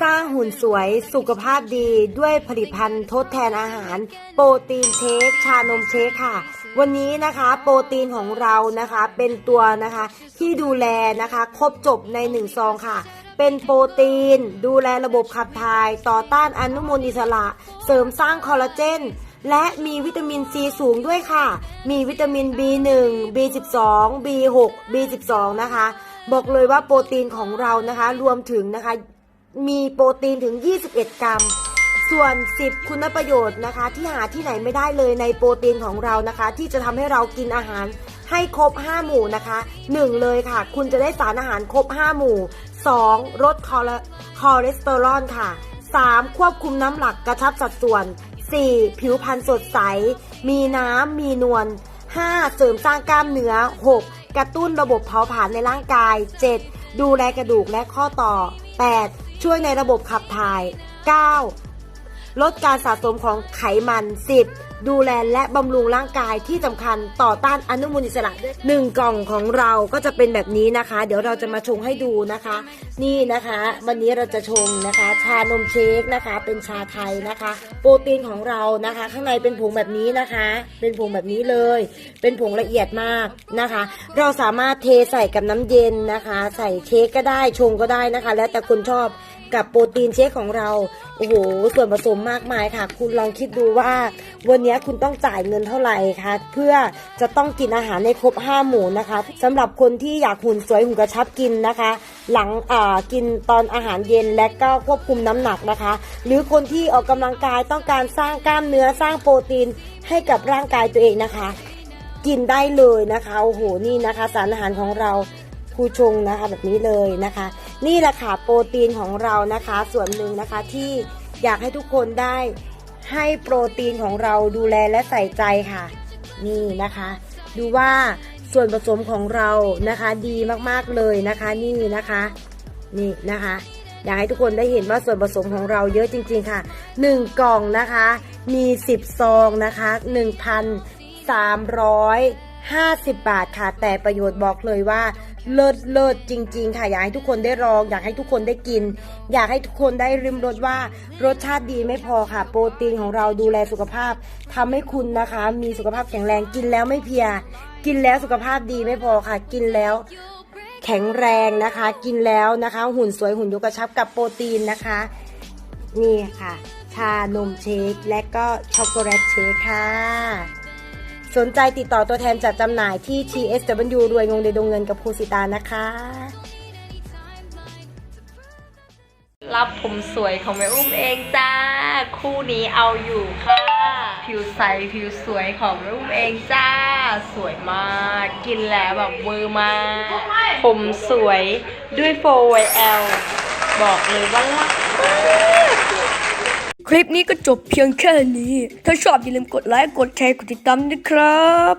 สร้างหุ่นสวยสุขภาพดีด้วยผลิตภัณฑ์ทดแทนอาหาร โปรตีนเชค ชานมเชคค่ะ วันนี้นะคะโปรตีนของเรานะคะเป็นตัวนะคะที่ดูแลนะคะครบจบในหนึ่งซองค่ะ เป็นโปรตีน ดูแลระบบขับถ่าย ต่อต้านอนุมูลอิสระ เสริมสร้างคอลลาเจนและมีวิตามินซีสูงด้วยค่ะ มีวิตามิน B1 B12 B6 B12 นะคะ บอกเลยว่าโปรตีนของเรานะคะ รวมถึงนะคะ มีโปรตีนถึง 21 กรัม ส่วน 10 คุณประโยชน์นะคะ ที่หาที่ไหนไม่ได้เลยในโปรตีนของเรานะคะ ที่จะทำให้เรากินอาหารให้ครบ 5 หมู่นะคะ 1 เลยค่ะ คุณจะได้สารอาหารครบ 5 หมู่ 2. ลดคอเลคอเลสเตอรอลค่ะ 3. ควบคุมน้ำหนักกระชับสัดส่วน 4. ผิวพรรณสดใส มีน้ำ มีนวล 5. เสริมสร้างกล้ามเนื้อ 6. กระตุ้นระบบเผาผลาญในร่างกาย 7. ดูแลกระดูกและข้อต่อ 8. ช่วยในระบบขับถ่าย 9. ลดการสะสมของไขมัน 10. ดูแลและบำรุงร่างกายที่สำคัญต่อต้านอนุมูลอิสระด้วยหนึ่งกล่องของเราก็จะเป็นแบบนี้นะคะ เดี๋ยวเราจะมาชงให้ดูนะคะ นี่นะคะ วันนี้เราจะชงนะคะ ชานมเชคนะคะ เป็นชาไทยนะคะ โปรตีนของเรานะคะ ข้างในเป็นผงแบบนี้นะคะ เป็นผงแบบนี้เลย เป็นผงละเอียดมากนะคะ เราสามารถเทใส่กับน้ำเย็นนะคะ ใส่เค้กก็ได้ชงก็ได้นะคะ แล้วแต่คนชอบ กับโปรตีนเชคของเรา โอ้โห ส่วนผสมมากมายค่ะ คุณลองคิดดูว่า วันนี้คุณต้องจ่ายเงินเท่าไหร่คะเพื่อจะต้องกินอาหารในครบ 5 หมู่นะคะสำหรับคนที่อยากหุ่นสวยหุ่นกระชับกินนะคะ หลังอ่ากินตอนอาหารเย็นและก็ควบคุมน้ำหนักนะคะ หรือคนที่ออกกำลังกายต้องการสร้างกล้ามเนื้อสร้างโปรตีนให้กับร่างกายตัวเองนะคะ กินได้เลยนะคะโอ้โหนี่นะคะ สารอาหารของเราครูชงนะคะแบบนี้เลยนะคะ นี่แหละค่ะโปรตีนของเรานะคะ ส่วนหนึ่งนะคะที่อยากให้ทุกคนได้ให้โปรตีนของเราดูแลและใส่ใจค่ะ นี่นะคะ ดูว่าส่วนผสมของเรานะคะดีมากๆเลยนะคะนี่นะคะนี่นะคะ อยากให้ทุกคนได้เห็นว่าส่วนผสมของเราเยอะจริง ๆค่ะ 1 กล่องนะคะ มี 10 ซองนะคะ 1,350 บาทค่ะ แต่ประโยชน์บอกเลยว่า เลิศเลิศจริง ๆ ค่ะ อยากให้ทุกคนได้ลอง อยากให้ทุกคนได้กิน อยากให้ทุกคนได้ริมรสว่ารสชาติดีไม่พอค่ะ โปรตีนของเราดูแลสุขภาพทำให้คุณนะคะ มีสุขภาพแข็งแรงกินแล้วไม่เพีย กินแล้วสุขภาพดีไม่พอค่ะ กินแล้วแข็งแรงนะคะ กินแล้วนะคะ หุ่นสวยหุ่นยกกระชับกับโปรตีนนะคะ นี่ค่ะ ชานมเชคและก็ช็อกโกแลตเชคค่ะ สนใจติดต่อตัวแทนจัดจำหน่ายที่ TSW รวยงงในดงเงินกับครูสิตานะคะ รับผมสวยของแม่อุ้มเองจ้า คู่นี้เอาอยู่ค่ะ ผิวใสผิวสวยของแม่อุ้มเองจ้า สวยมาก กินแล้วแบบเวอร์มาก ผมสวยด้วย 4L บอกเลยว่ารักมาก คลิปนี้ก็จบเพียงแค่นี้ ถ้าชอบอย่าลืมกดไลค์ กดแชร์ กดติดตามด้วยครับ